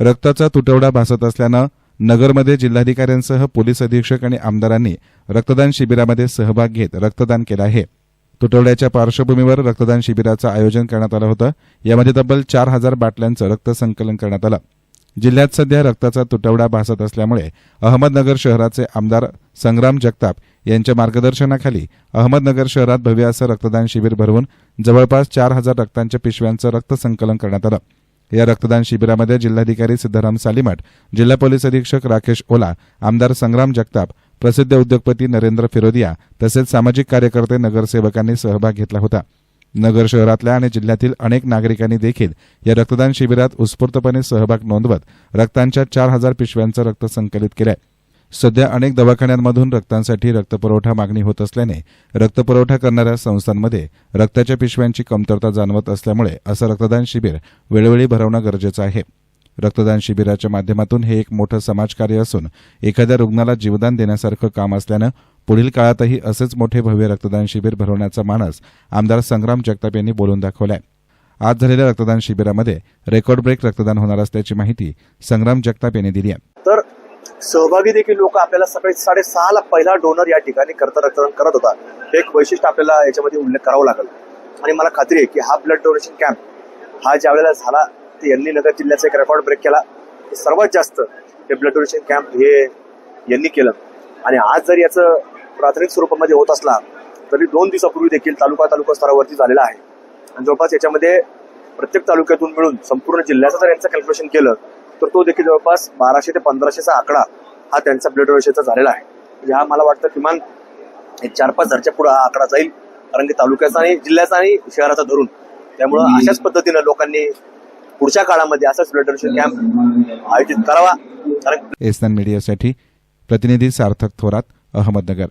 रक्ताचा तुटवडा भासत असल्यानं नगरमध्ये जिल्हाधिकाऱ्यांसह पोलीस अधीक्षक आणि आमदारांनी रक्तदान शिबिरामध्ये सहभाग घेत रक्तदान केलं आहे. तुटवड्याच्या पार्श्वभूमीवर रक्तदान शिबिराचं आयोजन करण्यात आलं होतं. यामध्ये तब्बल चार हजार बाटल्यांचं रक्त संकलन करण्यात आलं. जिल्ह्यात सध्या रक्ताचा तुटवडा भासत असल्यामुळे अहमदनगर शहराचे आमदार संग्राम जगताप यांच्या मार्गदर्शनाखाली अहमदनगर शहरात भव्य असं रक्तदान शिबिर भरवून जवळपास चार हजार रक्तांच्या पिशव्यांचं रक्त संकलन करण्यात आलं. या रक्तदान शिबिरामध्ये जिल्हाधिकारी सिद्धाराम सालीमठ जिल्हा पोलीस अधीक्षक राकेश ओला आमदार संग्राम जगताप प्रसिद्ध उद्योगपती नरेंद्र फिरोदिया तसेच सामाजिक कार्यकर्ते नगरसेवकांनी सहभाग घेतला होता. नगर शहरातल्या आणि जिल्ह्यातील अनेक नागरिकांनी देखील या रक्तदान शिबिरात उत्स्फूर्तपणे सहभाग नोंदवत रक्तांच्या चार हजार पिशव्यांचं रक्त संकलित केलंय. सध्या अनेक दवाखान्यांमधून रक्तांसाठी रक्तपुरवठा मागणी होत असल्याने रक्तपुरवठा करणाऱ्या संस्थांमध्ये रक्ताच्या पिशव्यांची कमतरता जाणवत असल्यामुळे असं रक्तदान शिबिर वेळोवेळी भरवणं गरजेचं आहे. रक्तदान शिबिराच्या माध्यमातून हे एक मोठं समाजकार्य असून एखाद्या रुग्णाला जीवदान देण्यासारखं काम असल्यानं पुढील काळातही असेच मोठे भव्य रक्तदान शिबिर भरवण्याचा मानस आमदार संग्राम जगताप यांनी बोलून दाखवलाय. आज झालेल्या रक्तदान शिबिरामध्ये रेकॉर्ड ब्रेक रक्तदान होणार असल्याची माहिती संग्राम जगताप यांनी दिली आहे. तर सहभागी देखील लोक आपल्याला सकाळी साडेसहाला पहिला डोनर या ठिकाणी करता रक्तदान करत होता. हे एक वैशिष्ट्य आपल्याला याच्यामध्ये उल्लेख करावा लागेल. आणि मला खात्री आहे की हा ब्लड डोनेशन कॅम्प हा ज्या वेळेला झाला ते यांनी नगर जिल्ह्याचा एक रेकॉर्ड ब्रेक केला. सर्वात जास्त हे ब्लड डोनेशन कॅम्प हे यांनी केलं. आणि आज जर याचं प्राथमिक स्वरूपामध्ये होत असला तरी दोन दिवसापूर्वी देखील तालुका तालुका स्तरावरती झालेला आहे. आणि जवळपास याच्यामध्ये प्रत्येक तालुक्यातून मिळून संपूर्ण जिल्ह्याचं जर यांचं कॅल्क्युलेशन केलं तर तो देखील जवळपास बाराशे ते पंधराशेचा आकडा हा त्यांचा ब्लड डोनेशनचा झालेला आहे. म्हणजे हा मला वाटतं किमान एक चार पाच हजारच्या पुढे हा आकडा जाईल. कारण की तालुक्याचा आणि जिल्ह्याचा आणि शहराचा धरून. त्यामुळं अशाच पद्धतीनं लोकांनी पुढच्या काळामध्ये असाच ब्लड डोनेशन कॅम्प आयोजित करावा. कारण एसनान मीडियासाठी प्रतिनिधी सार्थक थोरात अहमदनगर.